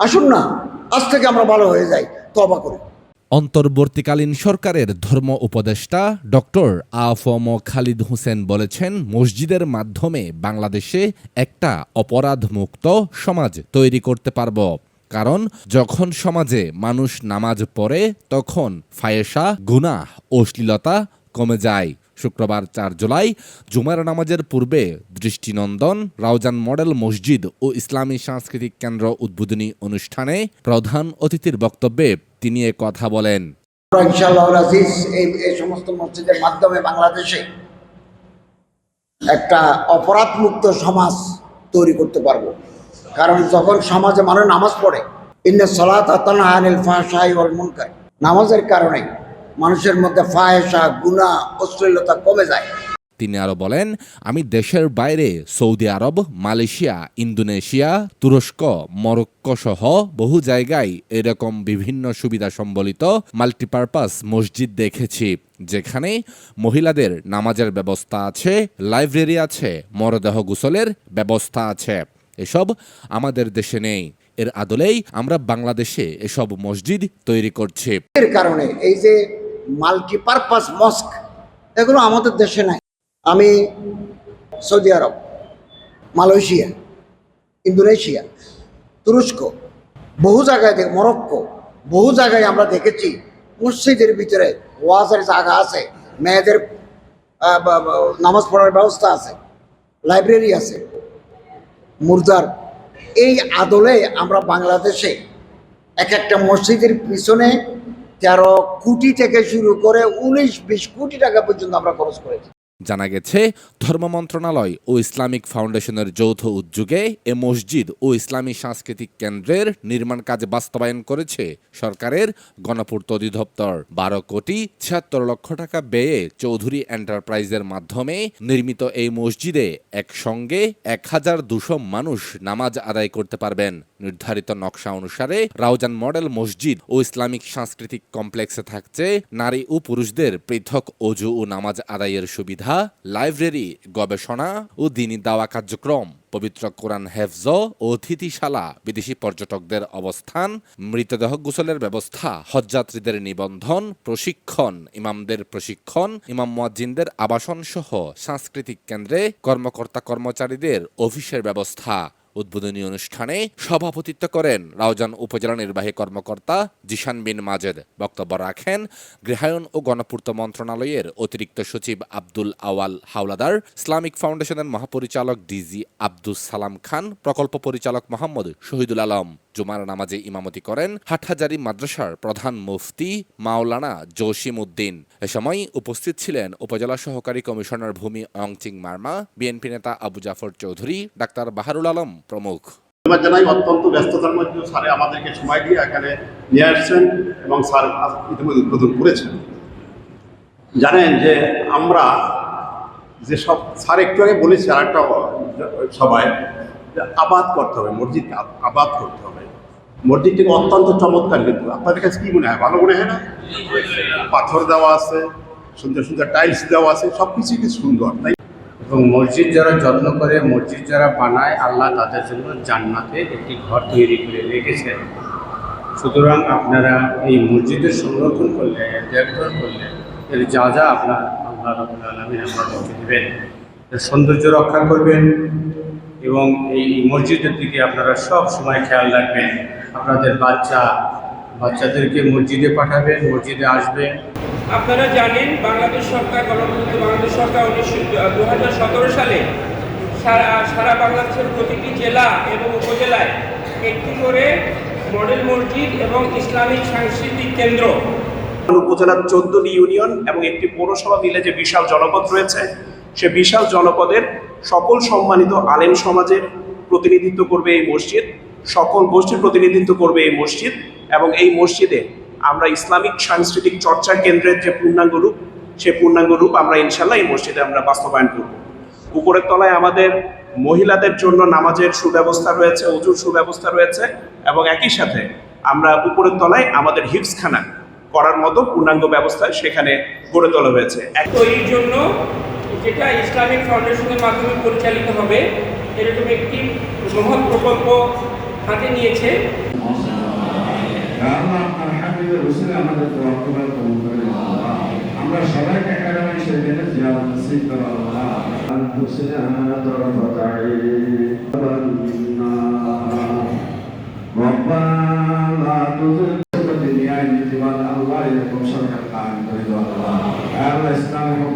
আসুন না, আজ থেকে আমরা ভালো হয়ে যাই তবা করি অন্তর্বর্তীকালীন সরকারের ধর্ম উপদেষ্টা ডক্টর আফম খালিদ হোসেন বলেছেন, মসজিদের মাধ্যমে বাংলাদেশে একটা অপরাধমুক্ত সমাজ তৈরি করতে পারব। কারণ, যখন সমাজে মানুষ নামাজ পড়ে, তখন ফায়েসা গুনাহ, অশ্লীলতা কমে যায়। শুক্রবার চার জুলাই, জুমার নামাজের পূর্বে দৃষ্টিনন্দন, রাউজান মডেল মসজিদ ও ইসলামী সাংস্কৃতিক কেন্দ্র উদ্বোধনী অনুষ্ঠানে প্রধান অতিথির বক্তব্যে তিনি এ কথা বলেন। এই সমস্ত মসজিদের মাধ্যমে বাংলাদেশে একটা অপরাধমুক্ত সমাজ তৈরি করতে পারব। কারণ যখন সমাজে মানুষ নামাজ পড়ে, ইন্নে সলাত আতানা আনিল ফাহশাই মুনকার, নামাজের কারণে মানুষের মধ্যে ফাহেসা গুনাহ অশ্লীলতা কমে যায়। তিনি আরও বলেন আমি দেশের বাইরে সৌদি আরব মালয়েশিয়া ইন্দোনেশিয়া তুরস্ক মরক্কো সহ বহু জায়গায় এরকম বিভিন্ন সুবিধা সম্বলিত মাল্টিপারপাস মসজিদ দেখেছি যেখানে মহিলাদের নামাজের ব্যবস্থা আছে লাইব্রেরি আছে মরদেহ গোসলের ব্যবস্থা আছে। এসব আমাদের দেশে নেই। এর আদলেই আমরা বাংলাদেশে এসব মসজিদ তৈরি করছি। এর কারণে এই যে মাল্টিপারপাস মস্ক এগুলো আমাদের দেশে নাই। আমি সৌদি আরব, মালয়েশিয়া, ইন্দোনেশিয়া, তুরস্ক, বহু জায়গায় মরক্কো, বহু জায়গায় আমরা দেখেছি মসজিদের ভিতরে ওয়াজের জায়গা আছে, মেয়েদের নামাজ পড়ার ব্যবস্থা আছে, লাইব্রেরি আছে, মুর্দার। এই আদলে আমরা বাংলাদেশে এক একটা মসজিদের পিছনে তেরো কোটি থেকে শুরু করে উনিশ বিশ কোটি টাকা পর্যন্ত আমরা খরচ করেছি। জানা গেছে, ধর্ম মন্ত্রণালয় ও ইসলামিক ফাউন্ডেশনের যৌথ উদ্যোগে এ মসজিদ ও ইসলামী সাংস্কৃতিক কেন্দ্রের নির্মাণ কাজ বাস্তবায়ন করেছে সরকারের গণপূর্ত অধিদপ্তর। বারো কোটি ছিয়াত্তর লক্ষ টাকা ব্যয়ে চৌধুরী এন্টারপ্রাইজের মাধ্যমে নির্মিত এই মসজিদে একসঙ্গে এক হাজার দুশো মানুষ নামাজ আদায় করতে পারবেন। নির্ধারিত নকশা অনুসারে রাউজান মডেল মসজিদ ও ইসলামিক সাংস্কৃতিক কমপ্লেক্সে থাকছে নারী ও পুরুষদের পৃথক অজু ও নামাজ আদায়ের সুবিধা লাইব্রেরি, গবেষণা ও দিনী দাওয়া কার্যক্রম, পবিত্র কোরআন হেফজ ও অতিথিশালা বিদেশি পর্যটকদের অবস্থান, মৃতদেহ গোসলের ব্যবস্থা, হজযাত্রীদের নিবন্ধন, প্রশিক্ষণ, ইমামদের প্রশিক্ষণ, ইমাম মুয়াজ্জিনদের আবাসন সহ সাংস্কৃতিক কেন্দ্রে কর্মকর্তা কর্মচারীদের অফিসের ব্যবস্থা। উদ্বোধনী অনুষ্ঠানে সভাপতিত্ব করেন রাউজান উপজেলা নির্বাহী কর্মকর্তা জিশান বিন মাজেদ। বক্তব্য রাখেন গৃহায়ন ও গণপূর্ত মন্ত্রণালয়ের অতিরিক্ত সচিব আব্দুল আওয়াল হাওলাদার, ইসলামিক ফাউন্ডেশনের মহাপরিচালক ডিজি আব্দুস সালাম খান, প্রকল্প পরিচালক মোহাম্মদ শহীদুল আলম। জুমার নামাজে ইমামতি করেন হাটহাজারি মাদ্রাসার প্রধান মুফতি মাওলানা জসিম উদ্দিন। এ সময় উপস্থিত ছিলেন উপজেলা সহকারী কমিশনার ভূমি অংচিং মার্মা, বিএনপি নেতা আবু জাফর চৌধুরী, ডাক্তার বাহারুল আলম প্রমুখ। জানাই, অত্যন্ত ব্যস্ততার স্যারে আমাদেরকে সময় দিয়ে এখানে নিয়ে আসছেন এবং স্যার ইতিমধ্যে উদ্বোধন করেছেন। জানেন যে আমরা যে সব স্যার একটু আগে বলেছি আর একটা সবাই আবাদ করতে হবে, মসজিদকে আবাদ করতে হবে। মসজিদটিকে অত্যন্ত চমৎকার কিন্তু। আপনাদের কাছে কি মনে হয়? ভালো মনে হয় না? পাথর দেওয়া আছে, সুন্দর সুন্দর টাইলস দেওয়া আছে সব কিছুই কি সুন্দর, তাই এবং মসজিদ যারা যত্ন করে, মসজিদ যারা বানায়, আল্লাহ তাদের জন্য জান্নাতে একটি ঘর তৈরি করে রেখেছেন। সুতরাং আপনারা এই মসজিদের সংরক্ষণ করলে, দেখভাল করলে, এর যা যা আপনার আল্লাহ রবুল আলমিন আপনাদেরকে দেবেন। সৌন্দর্য রক্ষা করবেন। এবং এই মসজিদের দিকে আপনারা সব সময় খেয়াল রাখবেন। আপনাদের বাচ্চা বাচ্চাদেরকে মসজিদে পাঠাবেন মসজিদে আসবেন। আপনারা জানেন বাংলাদেশ সরকার গণতন্ত্র বাংলাদেশ সরকার উনিশশো দু হাজার সতেরো সালে সারা সারা বাংলাদেশের প্রতিটি জেলা এবং উপজেলায় একটি করে মডেল মসজিদ এবং ইসলামিক সাংস্কৃতিক কেন্দ্র। উপজেলার চোদ্দটি ইউনিয়ন এবং একটি পৌরসভা মিলে যে বিশাল জনপদ রয়েছে সে বিশাল জনপদের সকল সম্মানিত আলেম সমাজের প্রতিনিধিত্ব করবে এই মসজিদ, সকল গোষ্ঠীর প্রতিনিধিত্ব করবে এই মসজিদ এবং এই মসজিদে আমরা ইসলামিক সাংস্কৃতিক চর্চা কেন্দ্রের যে পূর্ণাঙ্গ রূপ সে পূর্ণাঙ্গ রূপ আমরা ইনশাল্লাহ এই মসজিদে আমরা বাস্তবায়ন করব। উপরের তলায় আমাদের মহিলাদের জন্য নামাজের সুব্যবস্থা রয়েছে অজুর সুব্যবস্থা রয়েছে এবং একই সাথে আমরা উপরের তলায় আমাদের হিপসখানা করার মতো পূর্ণাঙ্গ ব্যবস্থা সেখানে গড়ে তোলা হয়েছে। এক- এই জন্য যেটা ইসলামিক ফাউন্ডেশনের মাধ্যমে পরিচালিত হবে এরকম একটি মহৎ প্রকল্প হাতে নিয়েছে।